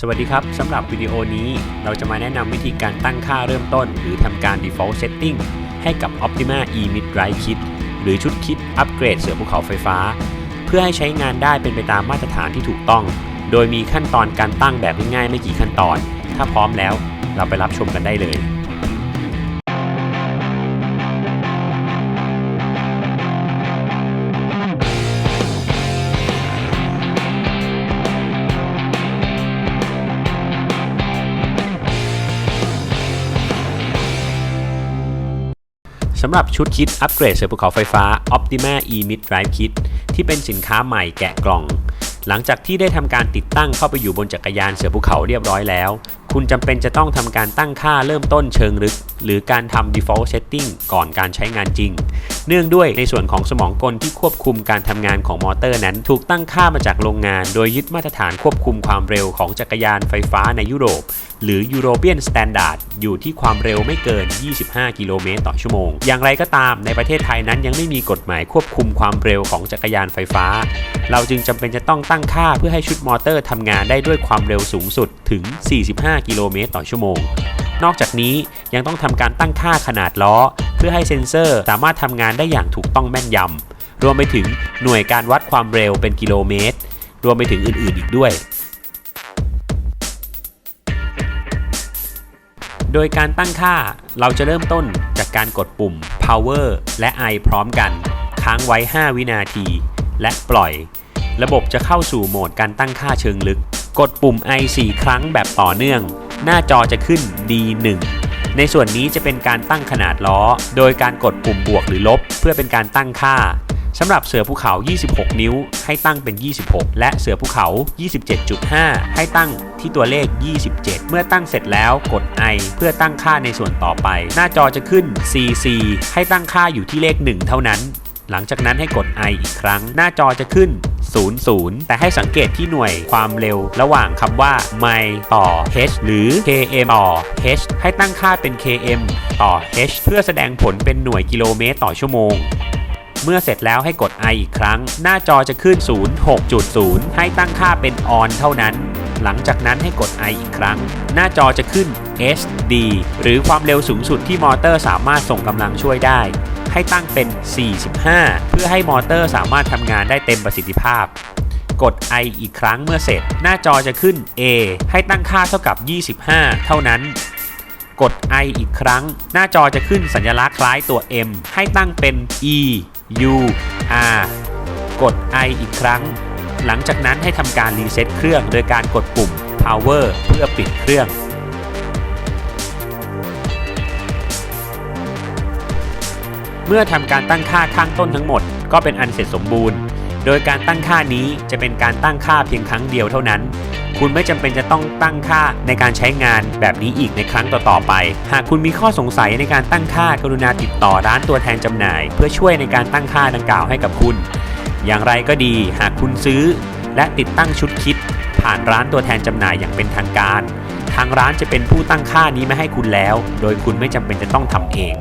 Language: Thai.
สวัสดีครับ สำหรับวิดีโอนี้เราจะมาแนะนำวิธีการตั้งค่าเริ่มต้น หรือทำการ default setting ให้กับ Optima e Mid Drive Kit หรือชุดคิดอัปเกรดเสือภูเขาไฟฟ้า เพื่อให้ใช้งานได้เป็นไปตามมาตรฐานที่ถูกต้อง โดยมีขั้นตอนการตั้งแบบง่ายๆไม่กี่ขั้นตอน ถ้าพร้อมแล้วเราไปรับชมกันได้เลยำหรับชุดคิดอัปเกรดเสือภูเขาไฟฟ้า Optima e Mid Drive Kit ที่เป็นสินค้าใหม่แกะกล่อง หลังจากที่ได้ทำการติดตั้งเข้าไปอยู่บนจักรยานเสือภูเขาเรียบร้อยแล้ว คุณจำเป็นจะต้องทำการตั้งค่าเริ่มต้นเชิงลึก หรือการทำ default setting ก่อนการใช้งานจริง เนื่องด้วยในส่วนของสมองกลที่ควบคุมการทำงานของมอเตอร์นั้น ถูกตั้งค่ามาจากโรงงาน โดยยึดมาตรฐานควบคุมความเร็วของจักรยานไฟฟ้าในยุโรป หรือ European Standard อยู่ที่ความเร็วไม่เกิน 25 กิโลเมตรต่อชั่วโมง อย่างไรก็ตามในประเทศไทยนั้นยังไม่มีกฎหมายควบคุมความเร็วของจักรยานไฟฟ้า เราจึงจำเป็นจะต้องตั้งค่าเพื่อให้ชุดมอเตอร์ทำงานได้ด้วยความเร็วสูงสุดถึง 45กิโลเมตรต่อชั่วโมง นอกจากนี้ยังต้องทำการตั้งค่าขนาดล้อ เพื่อให้เซ็นเซอร์สามารถทำงานได้อย่างถูกต้องแม่นยำรวมไปถึงหน่วยการวัดความเร็วเป็นกิโลเมตร รวมไปถึงอื่นๆอีกด้วยโดยการตั้งค่าเราจะเริ่มต้นจากการกดปุ่ม power และ i พร้อมกัน ค้างไว้ 5 วินาที และปล่อย ระบบจะเข้าสู่โหมดการตั้งค่าเชิงลึก กดปุ่ม i 4ครั้งแบบต่อเนื่อง หน้าจอจะขึ้น D1 ในส่วนนี้จะเป็นการตั้งขนาดล้อ โดยการกดปุ่มบวกหรือลบ เพื่อเป็นการตั้งค่าสำหรับเสือภูเขา 26 นิ้ว ให้ตั้งเป็น 26 และเสือภูเขา 27.5 ให้ตั้งที่ตัวเลข 27 เมื่อตั้งเสร็จแล้วกด i เพื่อตั้งค่าในส่วนต่อไป หน้าจอจะขึ้น cc ให้ตั้งค่าอยู่ที่เลข 1 เท่านั้น หลังจากนั้นให้กด i อีกครั้ง หน้าจอจะขึ้น 00 แต่ให้สังเกตที่หน่วยความเร็วระหว่างคำว่า mi ต่อ h หรือ km ต่อ h ให้ตั้งค่าเป็น km ต่อ h เพื่อแสดงผลเป็นหน่วยกิโลเมตรต่อชั่วโมงเมื่อเสร็จแล้วให้กด i อีกครั้ง หน้าจอจะขึ้น 06.0 ให้ตั้งค่าเป็น on เท่านั้น หลังจากนั้นให้กด i อีกครั้ง หน้าจอจะขึ้น SD หรือความเร็วสูงสุดที่มอเตอร์สามารถส่งกำลังช่วยได้ ให้ตั้งเป็น 45 เพื่อให้มอเตอร์สามารถทำงานได้เต็มประสิทธิภาพ กด i อีกครั้งเมื่อเสร็จ หน้าจอจะขึ้น A ให้ตั้งค่าเท่ากับ 25 เท่านั้น กด i อีกครั้ง หน้าจอจะขึ้นสัญลักษณ์คล้ายตัว M ให้ตั้งเป็น E U R กด i อีกครั้ง หลังจากนั้นให้ทำการรีเซ็ตเครื่องโดยการกดปุ่ม power เพื่อปิดเครื่อง เมื่อทำการตั้งค่าข้างต้นทั้งหมด ก็เป็นอันเสร็จสมบูรณ์ โดยการตั้งค่านี้จะเป็นการตั้งค่าเพียงครั้งเดียวเท่านั้น คุณไม่จำเป็นจะต้องตั้งค่าในการใช้งานแบบนี้อีกในครั้งต่อๆไป หากคุณมีข้อสงสัยในการตั้งค่ากรุณาติดต่อร้านตัวแทนจำหน่าย เพื่อช่วยในการตั้งค่าดังกล่าวให้กับคุณ อย่างไรก็ดี หากคุณซื้อ และติดตั้งชุดคิด ผ่านร้านตัวแทนจำหน่ายอย่างเป็นทางการ ทางร้านจะเป็นผู้ตั้งค่านี้มาให้คุณแล้ว โดยคุณไม่จำเป็นจะต้องทำเอง